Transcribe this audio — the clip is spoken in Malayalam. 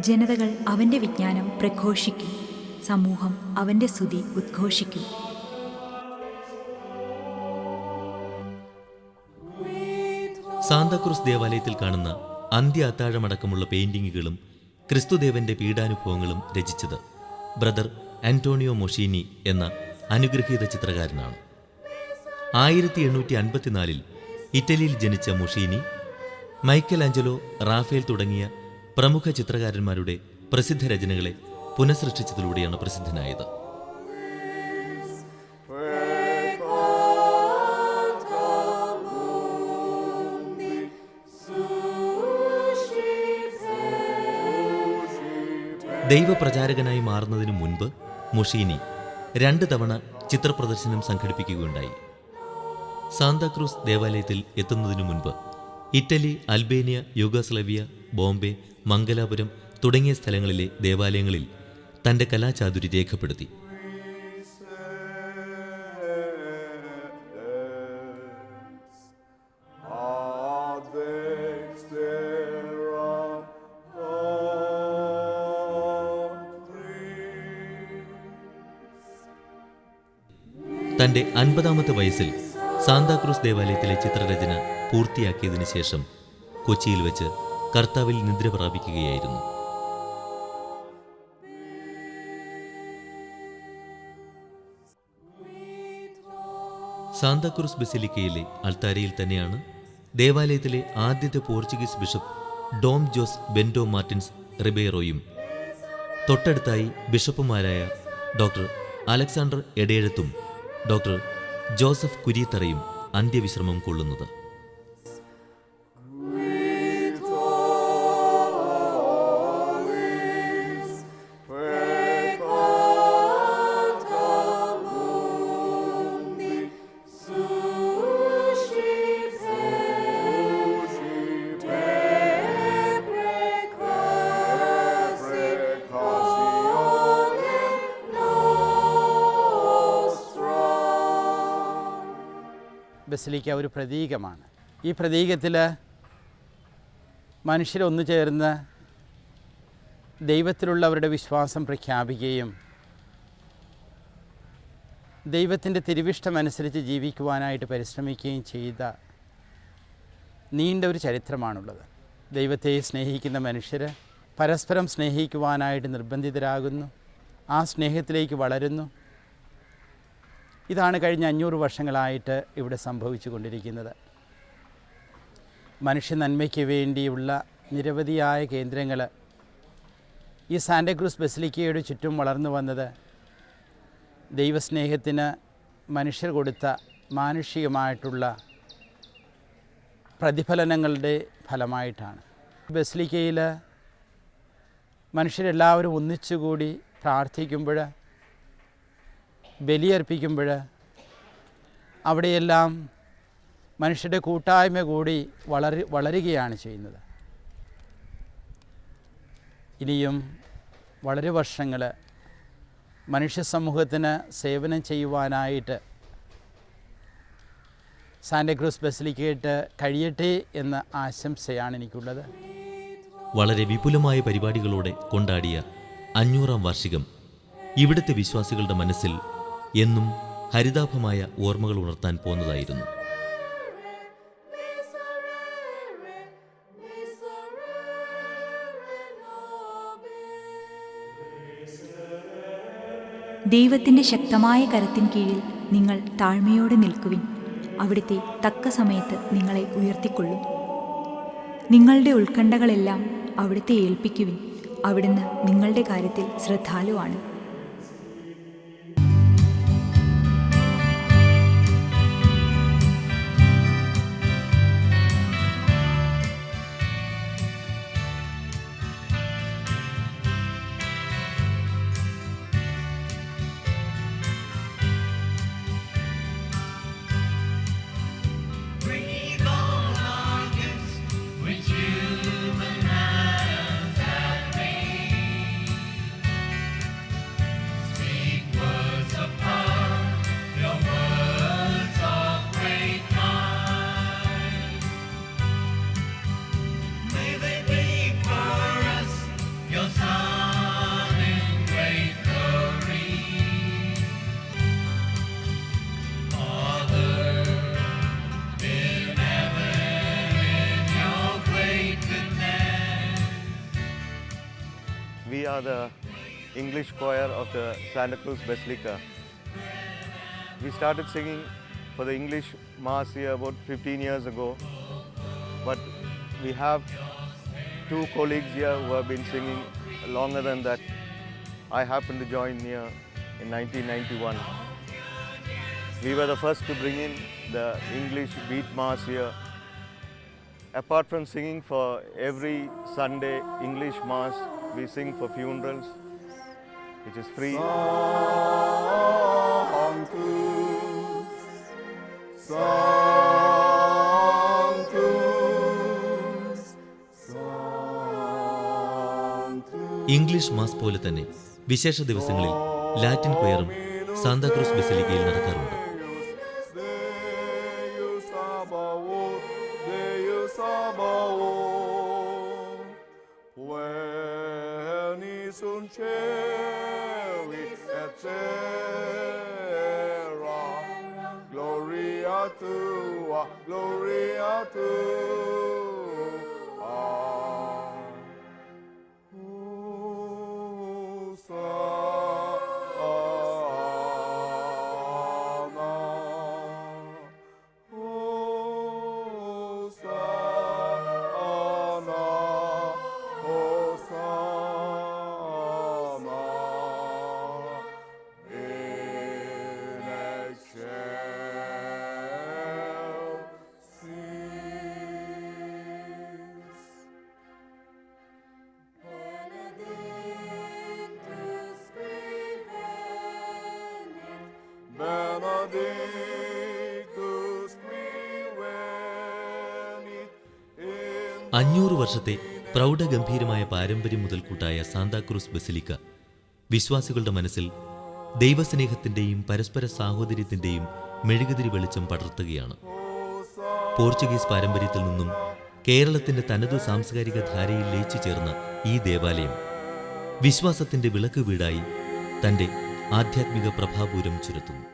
ജനതകൾ അവന്റെ വിജ്ഞാനം പ്രഘോഷിക്കും. സമൂഹം അവന്റെ സ്തുതി ഉദ്ഘോഷിക്കും. സാന്താക്രൂസ് ദേവാലയത്തിൽ കാണുന്ന അന്ത്യ അത്താഴമടക്കമുള്ള പെയിന്റിങ്ങുകളും ക്രിസ്തുദേവന്റെ പീഡാനുഭവങ്ങളും രചിച്ചത് ബ്രദർ ആന്റോണിയോ മൊഷീനി എന്ന അനുഗ്രഹീത ചിത്രകാരനാണ്. ആയിരത്തി എണ്ണൂറ്റി അൻപത്തിനാലിൽ ഇറ്റലിയിൽ ജനിച്ച മൊഷീനി മൈക്കൽ ആഞ്ചലോ റാഫേൽ തുടങ്ങിയ പ്രമുഖ ചിത്രകാരന്മാരുടെ പ്രസിദ്ധ രചനകളെ പുനഃസൃഷ്ടിച്ചതിലൂടെയാണ് പ്രസിദ്ധനായത്. ദൈവപ്രചാരകനായി മാറുന്നതിനു മുൻപ് മുഷീനി രണ്ട് തവണ ചിത്രപ്രദർശനം സംഘടിപ്പിക്കുകയുണ്ടായി. സാന്താക്രൂസ് ദേവാലയത്തിൽ എത്തുന്നതിനു മുൻപ് Italy Albania Yugoslavia Bombay Mangalapuram തുടങ്ങിയ സ്ഥലങ്ങളിലെ ദേവാലയങ്ങളിൽ തന്റെ കലാചാതുരി രേഖപ്പെടുത്തി. തന്റെ അൻപതാമത്തെ വയസ്സിൽ സാന്താക്രൂസ് ദേവാലയത്തിലെ ചിത്രരചന പൂർത്തിയാക്കിയതിനു ശേഷം കൊച്ചിയിൽ വെച്ച് കർത്താവിൽ നിദ്ര പ്രാപിക്കുകയായിരുന്നു. സാന്താക്രൂസ് ബസിലിക്കയിലെ അൾത്താരയിൽ തന്നെയാണ് ദേവാലയത്തിലെ ആദ്യത്തെ Portuguese bishop Dom Jose Bendo Martins റിബേറോയും തൊട്ടടുത്തായി ബിഷപ്പുമാരായ ഡോക്ടർ അലക്സാണ്ടർ എടേഴത്തും ഡോക്ടർ ജോസഫ് കുരീത്തറയും അന്ത്യവിശ്രമം കൊള്ളുന്നത്. ബസിലിക്ക ഒരു പ്രതീകമാണ്. ഈ പ്രതീകത്തിൽ മനുഷ്യരൊന്നു ചേർന്ന് ദൈവത്തിലുള്ളവരുടെ വിശ്വാസം പ്രഖ്യാപിക്കുകയും ദൈവത്തിന്റെ തിരുവിഷ്ടമനുസരിച്ച് ജീവിക്കുവാനായിട്ട് പരിശ്രമിക്കുകയും ചെയ്ത നീണ്ട ഒരു ചരിത്രമാണുള്ളത്. ദൈവത്തെ സ്നേഹിക്കുന്ന മനുഷ്യർ പരസ്പരം സ്നേഹിക്കുവാനായിട്ട് നിർബന്ധിതരാകുന്നു. ആ സ്നേഹത്തിലേക്ക് വളരുന്നു. ഇതാണ് കഴിഞ്ഞ അഞ്ഞൂറ് വർഷങ്ങളായിട്ട് ഇവിടെ സംഭവിച്ചു കൊണ്ടിരിക്കുന്നത് മനുഷ്യ നന്മയ്ക്ക് വേണ്ടിയുള്ള നിരവധിയായ കേന്ദ്രങ്ങൾ ഈ സാന്റക്രൂസ് ബസിലിക്കയുടെ ചുറ്റും വളർന്നു വന്നത് ദൈവസ്നേഹത്തിന് മനുഷ്യർ കൊടുത്ത മാനുഷികമായിട്ടുള്ള പ്രതിഫലനങ്ങളുടെ ഫലമായിട്ടാണ്. ബസിലിക്കയിൽ മനുഷ്യരെല്ലാവരും ഒന്നിച്ചുകൂടി പ്രാർത്ഥിക്കുമ്പോൾ ബലിയർപ്പിക്കുമ്പോൾ അവിടെയെല്ലാം മനുഷ്യരുടെ കൂട്ടായ്മ കൂടി വളരു വളരുകയാണ് ചെയ്യുന്നത്. ഇനിയും വളരെ വർഷങ്ങൾ മനുഷ്യ സമൂഹത്തിന് സേവനം ചെയ്യുവാനായിട്ട് സാന്റക്രൂസ് ബസിലിക്കയിട്ട് കഴിയട്ടെ എന്ന ആശംസയാണ് എനിക്കുള്ളത്. വളരെ വിപുലമായ പരിപാടികളോടെ കൊണ്ടാടിയ അഞ്ഞൂറാം വാർഷികം ഇവിടുത്തെ വിശ്വാസികളുടെ മനസ്സിൽ എന്നും ഹരിതാഭമായ ഓർമ്മകൾ ഉണർത്താൻ പോന്നതായിരുന്നു ദൈവത്തിന്റെ ശക്തമായ കരത്തിൻ കീഴിൽ നിങ്ങൾ താഴ്മയോടെ നിൽക്കുവിൻ. അവിടുത്തെ തക്ക സമയത്ത് നിങ്ങളെ ഉയർത്തിക്കൊള്ളും. നിങ്ങളുടെ ഉത്കണ്ഠകളെല്ലാം അവിടുത്തെ ഏൽപ്പിക്കുവിൻ. അവിടുന്ന് നിങ്ങളുടെ കാര്യത്തിൽ ശ്രദ്ധാലുവാണ്. Are the English choir of the Santa Cruz Basilica. We started singing for the English Mass here about 15 years ago, but we have two colleagues here who have been singing longer than that. I happened to join here in 1991. We were the first to bring in the English beat mass here. Apart from singing for every Sunday English mass, we sing for funerals, which is free. English mass പോലെ തന്നെ വിശേഷ ദിവസങ്ങളിൽ ലാറ്റിൻ കൊയറും സാന്താക്രൂസ് ബസിലിക്കയിൽ നടക്കാറുണ്ട്. Angelic Etera, Gloria Tua, Gloria Tua. അഞ്ഞൂറ് വർഷത്തെ പ്രൗഢഗംഭീരമായ പാരമ്പര്യം മുതൽക്കൂട്ടായ സാന്താക്രൂസ് ബസിലിക്ക. വിശ്വാസികളുടെ മനസ്സിൽ ദൈവസ്നേഹത്തിന്റെയും പരസ്പര സാഹോദര്യത്തിന്റെയും മെഴുകുതിരി വെളിച്ചം പടർത്തുകയാണ്. പോർച്ചുഗീസ് പാരമ്പര്യത്തിൽ നിന്നും കേരളത്തിന്റെ തനതു സാംസ്കാരിക ധാരയിൽ ലയിച്ചു ചേർന്ന ഈ ദേവാലയം വിശ്വാസത്തിന്റെ വിളക്ക് വീടായി തന്റെ ആധ്യാത്മിക പ്രഭാപൂരം ചുരത്തുന്നു.